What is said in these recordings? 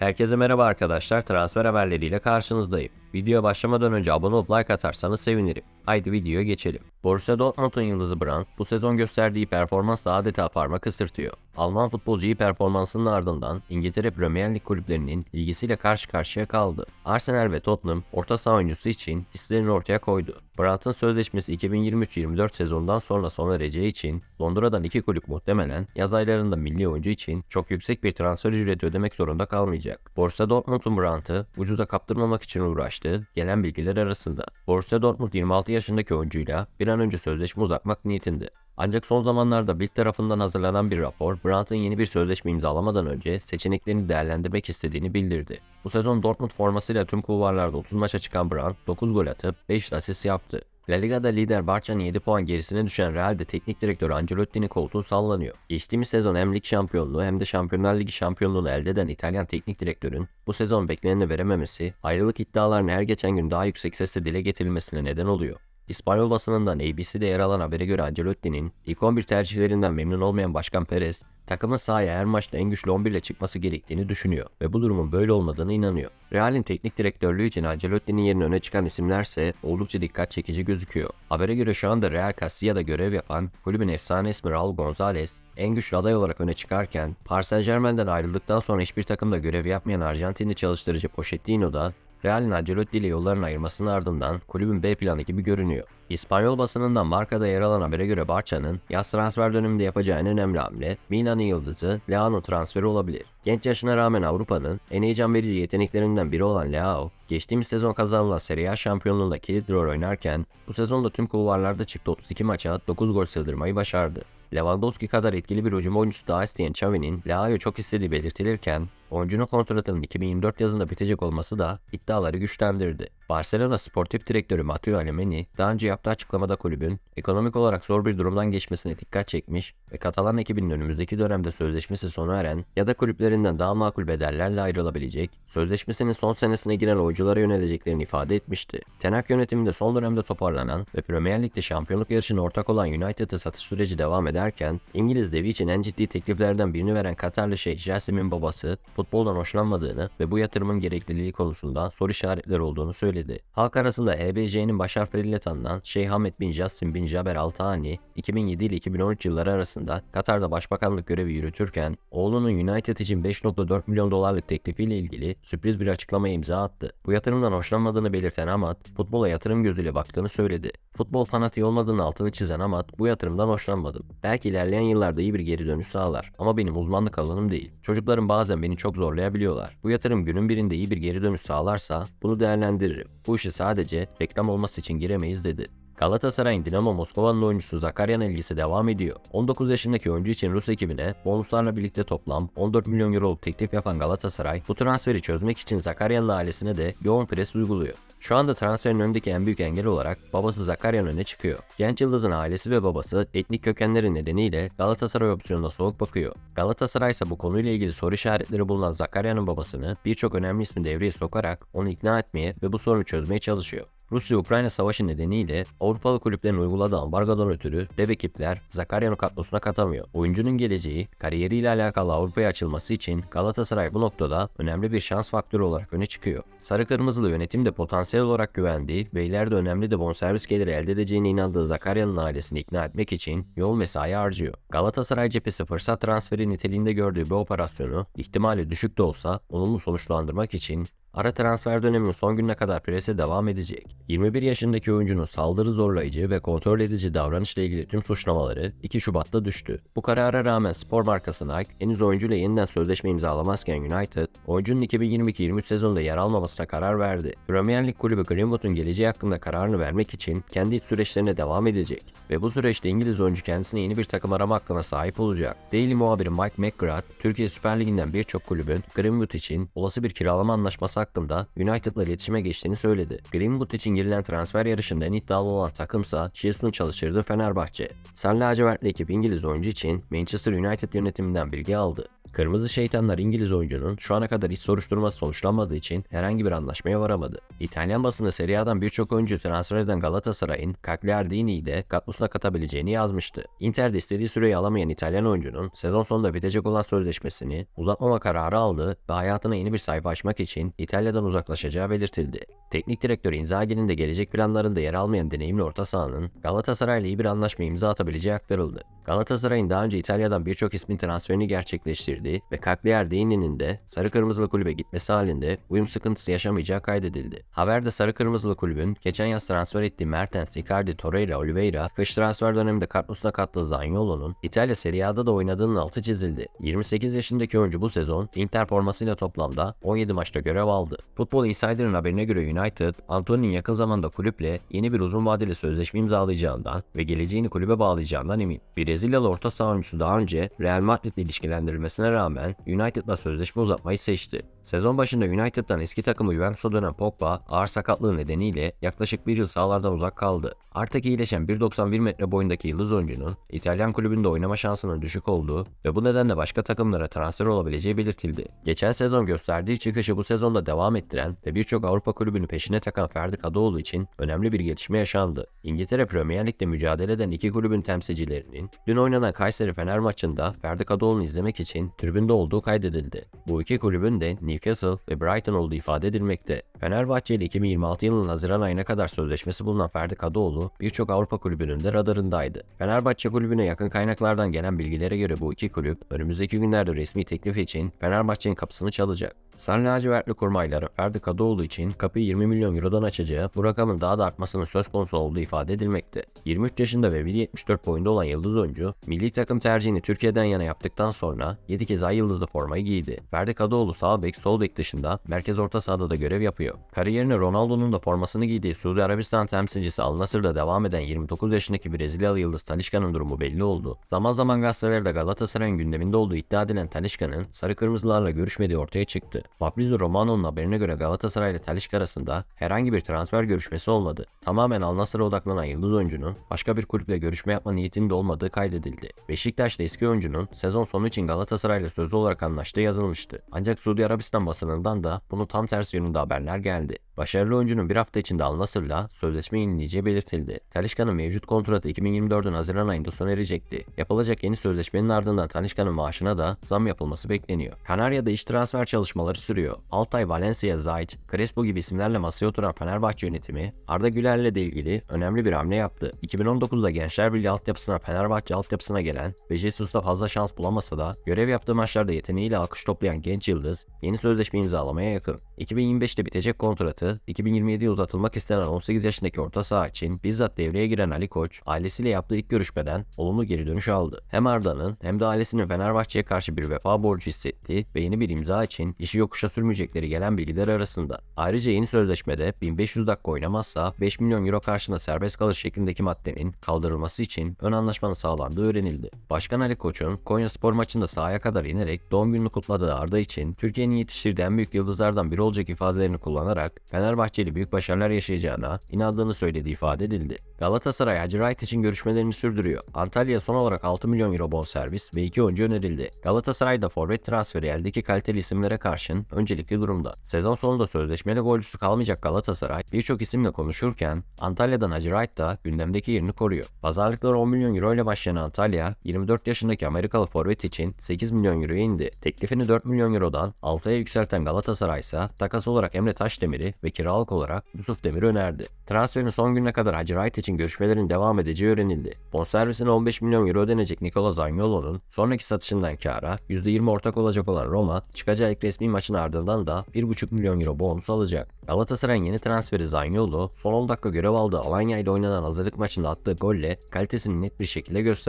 Herkese merhaba arkadaşlar. Transfer haberleriyle karşınızdayım. Videoya başlamadan önce abone olup like atarsanız sevinirim. Haydi videoya geçelim. Borussia Dortmund'un yıldızı Brandt bu sezon gösterdiği performansla adeta parmak ısırtıyor. Alman futbolcu iyi performansının ardından İngiltere Premier Lig kulüplerinin ilgisiyle karşı karşıya kaldı. Arsenal ve Tottenham orta saha oyuncusu için hislerini ortaya koydu. Brandt'ın sözleşmesi 2023-24 sezondan sonra sona ereceği için Londra'dan iki kulüp muhtemelen yaz aylarında milli oyuncu için çok yüksek bir transfer ücreti ödemek zorunda kalmayacak. Borussia Dortmund'un Brandt'ı ucuza kaptırmamak için uğraştığı gelen bilgiler arasında. Borussia Dortmund 26 yaşındaki oyuncuyla bir an önce sözleşme uzatmak niyetinde. Ancak son zamanlarda Bild tarafından hazırlanan bir rapor, Brandt'ın yeni bir sözleşme imzalamadan önce seçeneklerini değerlendirmek istediğini bildirdi. Bu sezon Dortmund formasıyla tüm kulvarlarda 30 maça çıkan Brandt 9 gol atıp 5 asist yaptı. La Liga'da lider Barça'nın 7 puan gerisine düşen Real'de teknik direktör Ancelotti'nin koltuğu sallanıyor. Geçtiğimiz sezon hem lig şampiyonluğu hem de Şampiyonlar Ligi şampiyonluğunu elde eden İtalyan teknik direktörün bu sezon bekleneni verememesi, ayrılık iddialarının her geçen gün daha yüksek sesle dile getirilmesine neden oluyor. İspanyol basınından ABC'de yer alan habere göre Ancelotti'nin ilk 11 tercihlerinden memnun olmayan Başkan Perez, takımın sahaya her maçta en güçlü 11 ile çıkması gerektiğini düşünüyor ve bu durumun böyle olmadığını inanıyor. Real'in teknik direktörlüğü için Ancelotti'nin yerine öne çıkan isimlerse oldukça dikkat çekici gözüküyor. Habere göre şu anda Real Castilla'da görev yapan kulübün efsane ismi Raul Gonzalez en güçlü aday olarak öne çıkarken Paris Saint Germain'den ayrıldıktan sonra hiçbir takımda görev yapmayan Arjantinli çalıştırıcı Pochettino da Real'in Ancelotti ile yollarını ayırmasının ardından kulübün B planı gibi görünüyor. İspanyol basınından markada yer alan habere göre Barça'nın yaz transfer döneminde yapacağı en önemli hamle Milan'ın yıldızı Leao transferi olabilir. Genç yaşına rağmen Avrupa'nın en heyecan verici yeteneklerinden biri olan Leao, geçtiğimiz sezon kazanılan Serie A şampiyonluğunda kilit rol oynarken bu sezonda tüm kulvarlarda çıktı 32 maça 9 gol sığdırmayı başardı. Lewandowski kadar etkili bir hücum oyuncusu daha isteyen Xavi'nin Leao'yu çok istediği belirtilirken oyuncunun kontratının 2024 yazında bitecek olması da iddiaları güçlendirdi. Barcelona sportif direktörü Matteo Alemany daha önce yaptığı açıklamada kulübün ekonomik olarak zor bir durumdan geçmesine dikkat çekmiş ve Katalan ekibinin önümüzdeki dönemde sözleşmesi sona eren ya da kulüplerinden daha makul bedellerle ayrılabilecek, sözleşmesinin son senesine giren oyunculara yöneleceklerini ifade etmişti. Tenak yönetiminde son dönemde toparlanan ve Premier Lig'de şampiyonluk yarışına ortak olan United'ı satış süreci devam ederken İngiliz devi için en ciddi tekliflerden birini veren Katarlı Şeyh Jassim'in babası futboldan hoşlanmadığını ve bu yatırımın gerekliliği konusunda soru işaretleri olduğunu söyledi. Halk arasında EBC'nin baş harfleriyle tanınan Şeyh Hamad bin Jassim bin Jaber Al Thani, 2007 ile 2013 yılları arasında Katar'da başbakanlık görevi yürütürken oğlunun United için 5.4 milyon dolarlık teklifiyle ilgili sürpriz bir açıklamaya imza attı. Bu yatırımdan hoşlanmadığını belirten Hamad, futbola yatırım gözüyle baktığını söyledi. Futbol fanatiği olmadığının altını çizen Hamad, bu yatırımdan hoşlanmadım. Belki ilerleyen yıllarda iyi bir geri dönüş sağlar ama benim uzmanlık alanım değil. Çocuklarım bazen beni çok zorlayabiliyorlar. Bu yatırım günün birinde iyi bir geri dönüş sağlarsa bunu değerlendiririm. Bu işi sadece reklam olması için giremeyiz dedi. Galatasaray'ın Dinamo Moskova'nın oyuncusu Zakaryan ilgisi devam ediyor. 19 yaşındaki oyuncu için Rus ekibine bonuslarla birlikte toplam 14 milyon euroluk teklif yapan Galatasaray bu transferi çözmek için Zakaryan'ın ailesine de yoğun pres uyguluyor. Şu anda transferin önündeki en büyük engel olarak babası Zakaryan öne çıkıyor. Genç Yıldız'ın ailesi ve babası etnik kökenleri nedeniyle Galatasaray opsiyonuna soğuk bakıyor. Galatasaray ise bu konuyla ilgili soru işaretleri bulunan Zakaryan'ın babasını birçok önemli ismi devreye sokarak onu ikna etmeye ve bu sorunu çözmeye çalışıyor. Rusya-Ukrayna savaşı nedeniyle Avrupalı kulüplerin uyguladığı ambargodan ötürü dev ekipler Zakaryan'ın kadrosuna katamıyor. Oyuncunun geleceği, kariyeriyle alakalı Avrupa'ya açılması için Galatasaray bu noktada önemli bir şans faktörü olarak öne çıkıyor. Sarı Kırmızılı yönetim de potansiyel olarak güvendiği ve ileride önemli de bonservis geliri elde edeceğine inandığı Zakaryan'ın ailesini ikna etmek için yoğun mesai harcıyor. Galatasaray cephesi fırsat transferi niteliğinde gördüğü bu operasyonu ihtimali düşük de olsa olumlu sonuçlandırmak için Ara transfer döneminin son gününe kadar prese devam edecek. 21 yaşındaki oyuncunun saldırı zorlayıcı ve kontrol edici davranışla ilgili tüm suçlamaları 2 Şubat'ta düştü. Bu karara rağmen spor markası Nike henüz oyuncuyla yeniden sözleşme imzalamazken United, oyuncunun 2022-23 sezonunda yer almamasına karar verdi. Premier Lig kulübü Greenwood'un geleceği hakkında kararını vermek için kendi iç süreçlerine devam edecek ve bu süreçte İngiliz oyuncu kendisine yeni bir takım arama hakkına sahip olacak. Daily muhabiri Mike McGrath, Türkiye Süper Ligi'nden birçok kulübün Greenwood için olası bir kiralama anlaşması hakkında United'la iletişime geçtiğini söyledi. Greenwood için girilen transfer yarışında en iddialı olan takımsa Jesus'un çalıştırdığı Fenerbahçe. Sarı lacivertli ekip İngiliz oyuncu için Manchester United yönetiminden bilgi aldı. Kırmızı Şeytanlar İngiliz oyuncunun şu ana kadar hiç soruşturması sonuçlanmadığı için herhangi bir anlaşmaya varamadı. İtalyan basını Serie A'dan birçok oyuncu transfer eden Galatasaray'ın Cagliardini'yi de kadrosuna katabileceğini yazmıştı. Inter'de istediği süreyi alamayan İtalyan oyuncunun sezon sonunda bitecek olan sözleşmesini uzatmama kararı aldı ve hayatına yeni bir sayfa açmak için İtalya'dan uzaklaşacağı belirtildi. Teknik direktör Inzaghi'nin de gelecek planlarında yer almayan deneyimli orta sahanın Galatasaray'la iyi bir anlaşma imza atabileceği aktarıldı. Galatasaray'ın daha önce İtalya'dan birçok ismin transferini gerçekleştirdiği ve Cagliardini'nin de sarı kırmızılı kulübe gitmesi halinde uyum sıkıntısı yaşamayacağı kaydedildi. Haberde sarı kırmızılı kulübün geçen yaz transfer ettiği Mertens, Icardi, Torreira, Oliveira, kış transfer döneminde kadrosuna kattığı Zaniolo'nun İtalya Serie A'da da oynadığının altı çizildi. 28 yaşındaki oyuncu bu sezon Inter formasıyla toplamda 17 maçta görev aldı. Futbol Insider'ın haberine göre United, Antony'nin yakın zamanda kulüple yeni bir uzun vadeli sözleşme imzalayacağından ve geleceğini kulübe bağlayacağından emin. Brezilyalı orta saha oyuncusu daha önce Real Madrid ile ilişkilendirilmesine rağmen United'la sözleşme uzatmayı seçti. Sezon başında United'dan eski takımı Juventus'a dönen Pogba ağır sakatlığı nedeniyle yaklaşık bir yıl sahalardan uzak kaldı. Artık iyileşen 1.91 metre boyundaki yıldız oyuncunun İtalyan kulübünde oynama şansının düşük olduğu ve bu nedenle başka takımlara transfer olabileceği belirtildi. Geçen sezon gösterdiği çıkışı bu sezonda devam ettiren ve birçok Avrupa kulübünü peşine takan Ferdi Kadıoğlu için önemli bir gelişme yaşandı. İngiltere Premier Lig'de mücadele eden iki kulübün temsilcilerinin dün oynanan Kayseri Fener maçında Ferdi Kadıoğlu'nu izlemek için tribünde olduğu kaydedildi. Bu iki kulübün de Newcastle ve Brighton olduğu ifade edilmekte. Fenerbahçe ile 2026 yılının Haziran ayına kadar sözleşmesi bulunan Ferdi Kadıoğlu birçok Avrupa kulübünün de radarındaydı. Fenerbahçe kulübüne yakın kaynaklardan gelen bilgilere göre bu iki kulüp önümüzdeki günlerde resmi teklif için Fenerbahçe'nin kapısını çalacak. Sarı lacivertli kurmayları Ferdi Kadıoğlu için kapıyı 20 milyon eurodan açacağı bu rakamın daha da artmasının söz konusu olduğu ifade edilmekte. 23 yaşında ve 1.74 boyunda olan yıldız oyuncu milli takım tercihini Türkiye'den yana yaptıktan sonra 7 kez ay yıldızlı formayı giydi. Ferdi Kadıoğlu sağ bek sol bek dışında merkez orta sahada da görev yapıyor. Kariyerine Ronaldo'nun da formasını giydiği Suudi Arabistan temsilcisi Al Nassr'da devam eden 29 yaşındaki Brezilyalı yıldız Talişka'nın durumu belli oldu. Zaman zaman gazetelerde Galatasaray'ın gündeminde olduğu iddia edilen Talişka'nın sarı kırmızılarla görüşmediği ortaya çıktı. Fabrizio Romano'nun haberine göre Galatasaray ile Talişka arasında herhangi bir transfer görüşmesi olmadı. Tamamen Al Nassr'a odaklanan yıldız oyuncunun başka bir kulüple görüşme yapma niyetinde olmadığı kaydedildi. Beşiktaş'ta eski oyuncunun sezon sonu için Galatasaray ile sözlü olarak anlaştığı yazılmıştı. Ancak Suudi Arabistan basınından da bunu tam tersi yönünde haberler geldi. Başarılı oyuncunun bir hafta içinde Al Nassr'la sözleşme yenileyeceği belirtildi. Talişka'nın mevcut kontratı 2024'ün Haziran ayında sona erecekti. Yapılacak yeni sözleşmenin ardından Talişka'nın maaşına da zam yapılması bekleniyor. Kanarya'da iş transfer çalışmaları sürüyor. Altay, Valencia, Zayt, Crespo gibi isimlerle masaya oturan Fenerbahçe yönetimi Arda Güler'le de ilgili önemli bir hamle yaptı. 2019'da Gençler Birliği altyapısına Fenerbahçe altyapısına gelen ve Jesus'ta fazla şans bulamasa da görev yaptığı maçlarda yeteneğiyle alkış toplayan genç yıldız yeni sözleşme imzalamaya yakın. 2025'te bitecek kontratı 2027'ye uzatılmak istenen 18 yaşındaki orta saha için bizzat devreye giren Ali Koç ailesiyle yaptığı ilk görüşmeden olumlu geri dönüş aldı. Hem Arda'nın hem de ailesinin Fenerbahçe'ye karşı bir vefa borcu hissettiği ve yeni bir imza için işi yokuşa sürmeyecekleri gelen bilgiler arasında. Ayrıca yeni sözleşmede 1500 dakika oynamazsa 5 milyon euro karşılığında serbest kalır şeklindeki maddenin kaldırılması için ön anlaşmanın sağlandığı öğrenildi. Başkan Ali Koç'un Konya Spor maçında sahaya kadar inerek doğum gününü kutladığı Arda için Türkiye'nin yetiştirdiği en büyük yıldızlardan biri olacak ifadelerini kullanarak Fenerbahçeli büyük başarılar yaşayacağına inandığını söylediği ifade edildi. Galatasaray Hacı Wright için görüşmelerini sürdürüyor. Antalya son olarak 6 milyon euro bonservis ve 2 oyuncu önerildi. Galatasaray'da forvet transferi eldeki kaliteli isimlere karşın öncelikli durumda. Sezon sonunda sözleşmeli golcüsü kalmayacak Galatasaray birçok isimle konuşurken Antalya'dan Hacı Wright da gündemdeki yerini koruyor. Pazarlıkları 10 milyon euro ile başlayan Antalya 24 yaşındaki Amerikalı forvet için 8 milyon euroya indi. Teklifini 4 milyon eurodan 6'ya yükselten Galatasaray ise takas olarak Emre Taşdemir'i ve kiralık olarak Yusuf Demir'i önerdi. Transferin son gününe kadar Hacı Wright için görüşmelerin devam edeceği öğrenildi. Bonservisine 15 milyon euro ödenecek Nikola Zaniolo'nun sonraki satışından kâra %20 ortak olacak olan Roma çıkacağı ilk resmi maçın ardından da 1,5 milyon euro bonus alacak. Galatasaray'ın yeni transferi Zaniolo son 10 dakika görev aldığı Alanya ile oynanan hazırlık maçında attığı golle kalitesini net bir şekilde gösterdi.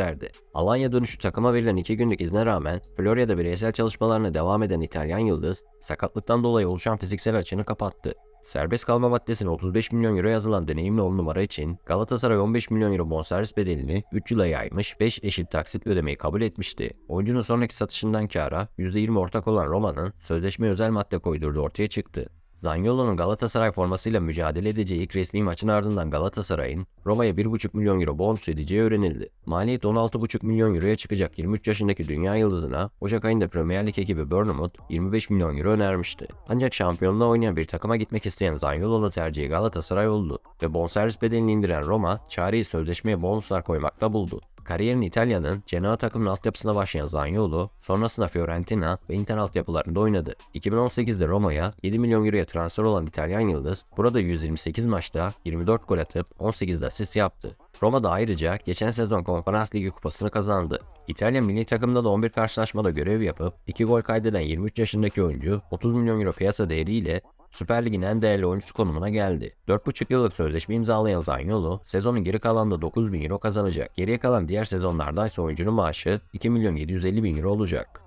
Alanya dönüşü takıma verilen 2 günlük izne rağmen Florya'da bireysel çalışmalarına devam eden İtalyan Yıldız sakatlıktan dolayı oluşan fiziksel açığını kapattı. Serbest kalma maddesine 35 milyon euro yazılan deneyimli 10 numara için Galatasaray 15 milyon euro bonservis bedelini 3 yıla yaymış 5 eşit taksit ödemeyi kabul etmişti. Oyuncunun sonraki satışından kâra %20 ortak olan Roma'nın sözleşme özel madde koydurduğu ortaya çıktı. Zaniolo'nun Galatasaray formasıyla mücadele edeceği ilk resmi maçın ardından Galatasaray'ın Roma'ya 1,5 milyon euro bonus ödeyeceği öğrenildi. Maliyet 16,5 milyon euroya çıkacak 23 yaşındaki dünya yıldızına Ocak ayında Premier Lig ekibi Bournemouth 25 milyon euro önermişti. Ancak şampiyonluğa oynayan bir takıma gitmek isteyen Zaniolo'nun tercihi Galatasaray oldu ve bonservis bedelini indiren Roma çareyi sözleşmeye bonuslar koymakta buldu. Kariyerini İtalya'nın Genoa takımının altyapısına başlayan Zaniolo, sonrasında Fiorentina ve Inter altyapılarında oynadı. 2018'de Roma'ya 7 milyon euroya transfer olan İtalyan yıldız, burada 128 maçta 24 gol atıp 18 de asist yaptı. Roma'da ayrıca geçen sezon Konferans Ligi kupasını kazandı. İtalya milli takımda da 11 karşılaşmada görev yapıp 2 gol kaydeden 23 yaşındaki oyuncu 30 milyon euro piyasa değeriyle Süper Lig'in en değerli oyuncusu konumuna geldi. 4,5 yıllık sözleşme imzalayan Zaniolo, sezonun geri kalanında 9 bin euro kazanacak. Geriye kalan diğer sezonlarda ise oyuncunun maaşı 2 milyon 750 bin euro olacak.